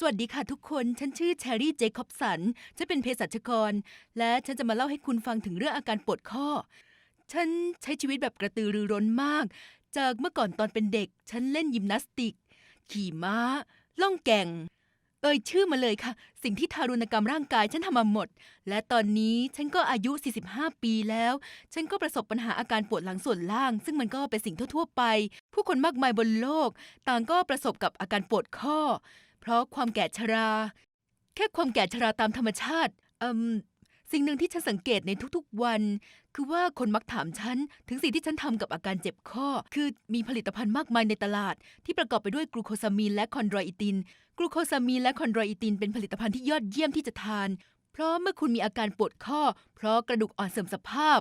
สวัสดีค่ะทุกคน ฉันชื่อแชรี่ เจคอบสัน ฉันเป็นเภสัชกร และฉันจะมาเล่าให้คุณฟังถึงเรื่องอาการปวดข้อ ฉันใช้ชีวิตแบบกระตือรือร้นมาก จากเมื่อก่อนตอนเป็นเด็ก ฉันเล่นยิมนาสติก ขี่ม้า ล่องแก่ง เอ่ยชื่อมาเลยค่ะ สิ่งที่ทารุณกรรมร่างกายฉันทำมาหมด และตอนนี้ฉันก็อายุ 45 ปีแล้ว ฉันก็ประสบปัญหาอาการปวดหลังส่วนล่าง ซึ่งมันก็เป็นสิ่งทั่วๆไป ผู้คนมากมายบนโลก ต่างก็ประสบกับอาการปวดข้อ เพราะความแก่ชรา แค่ความแก่ชราตามธรรมชาติอืมสิ่งหนึ่งที่ฉันสังเกตในทุกๆวัน คือว่าคนมักถามฉัน ถึงสิ่งที่ฉันทำกับอาการเจ็บข้อ คือมีผลิตภัณฑ์มากมายในตลาด ที่ประกอบไปด้วยกลูโคซามีนและคอนดรอิติน กลูโคซามีนและคอนดรอิตินเป็นผลิตภัณฑ์ที่ยอดเยี่ยมที่จะทาน เพราะเมื่อคุณมีอาการปวดข้อ เพราะกระดูกอ่อนเสื่อมสภาพ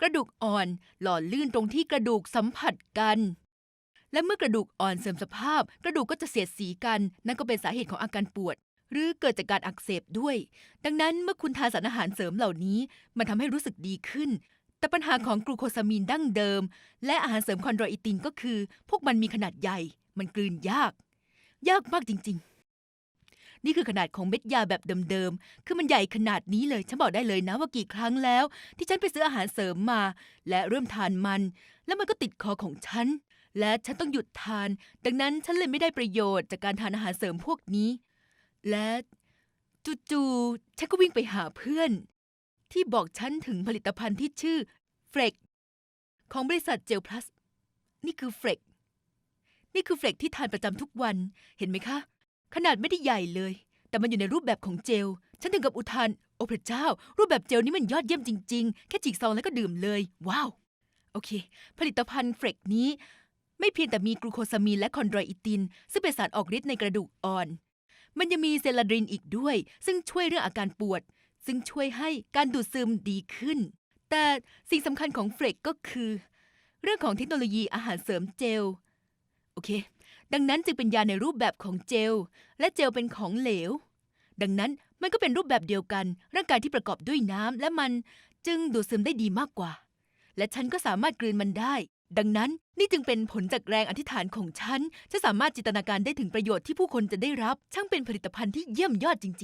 กระดูกอ่อนหล่อลื่นตรงที่กระดูกสัมผัสกัน และเมื่อกระดูกอ่อนเสื่อมสภาพ กระดูกก็จะเสียดสีกัน นั่นก็เป็นสาเหตุของอาการปวด หรือเกิดจากการอักเสบด้วย ดังนั้นเมื่อคุณทานสารอาหารเสริมเหล่านี้ มันทำให้รู้สึกดีขึ้น แต่ปัญหาของกลูโคซามีนดั้งเดิม และอาหารเสริมคอนโดรอิตินก็คือ พวกมันมีขนาดใหญ่ มันกลืนยาก ยากมากจริง ๆ นี่คือขนาดของเม็ดยาแบบเดิมๆ คือมันใหญ่ขนาดนี้เลย ฉันบอกได้เลยนะว่ากี่ครั้งแล้ว ที่ฉันไปซื้ออาหารเสริมมา และเริ่มทานมัน แล้วมันก็ติดคอของฉัน และฉันต้องหยุดทาน ดังนั้นฉันเลยไม่ได้ประโยชน์จากการทานอาหารเสริมพวกนี้ และจู่ๆฉันก็วิ่งไปหาเพื่อน ที่บอกฉันถึงผลิตภัณฑ์ที่ชื่อเฟรกของบริษัทเจลพลัส นี่คือเฟรกนี่คือเฟรกที่ทานประจำทุกวัน เห็นไหมคะ ขนาดไม่ได้ใหญ่เลย แต่มันอยู่ในรูปแบบของเจล ฉันถึงกับอุทาน โอ้พระเจ้า รูปแบบเจลนี่มันยอดเยี่ยมจริง ๆ แค่ฉีกซองแล้วก็ดื่มเลย ว้าว โอเค ผลิตภัณฑ์เฟรกนี้ ไม่เพียงแต่มีกลูโคซามีนและคอนโดรอิติน ซึ่งเป็นสารออกฤทธิ์ในกระดูกอ่อน มันยังมีเซลาดรินอีกด้วย ซึ่งช่วยเรื่องอาการปวด ซึ่งช่วยให้การดูดซึมดีขึ้น แต่สิ่งสำคัญของเฟรกก็คือ เรื่องของเทคโนโลยีอาหารเสริมเจล โอเค ดังนั้นจึงเป็นยาในรูปแบบของเจล และเจลเป็นของเหลว ดังนั้นมันก็เป็นรูปแบบเดียวกัน ร่างกายที่ประกอบด้วยน้ำและมันจึงดูดซึมได้ดีมากกว่า และฉันก็สามารถกลืนมันได้ ดังนั้นนี่จึงเป็นผลจากแรงอธิษฐานของฉันฉันสามารถจินตนาการได้ถึงประโยชน์ที่ผู้คนจะได้รับ ช่างเป็นผลิตภัณฑ์ที่เยี่ยมยอดจริง ๆ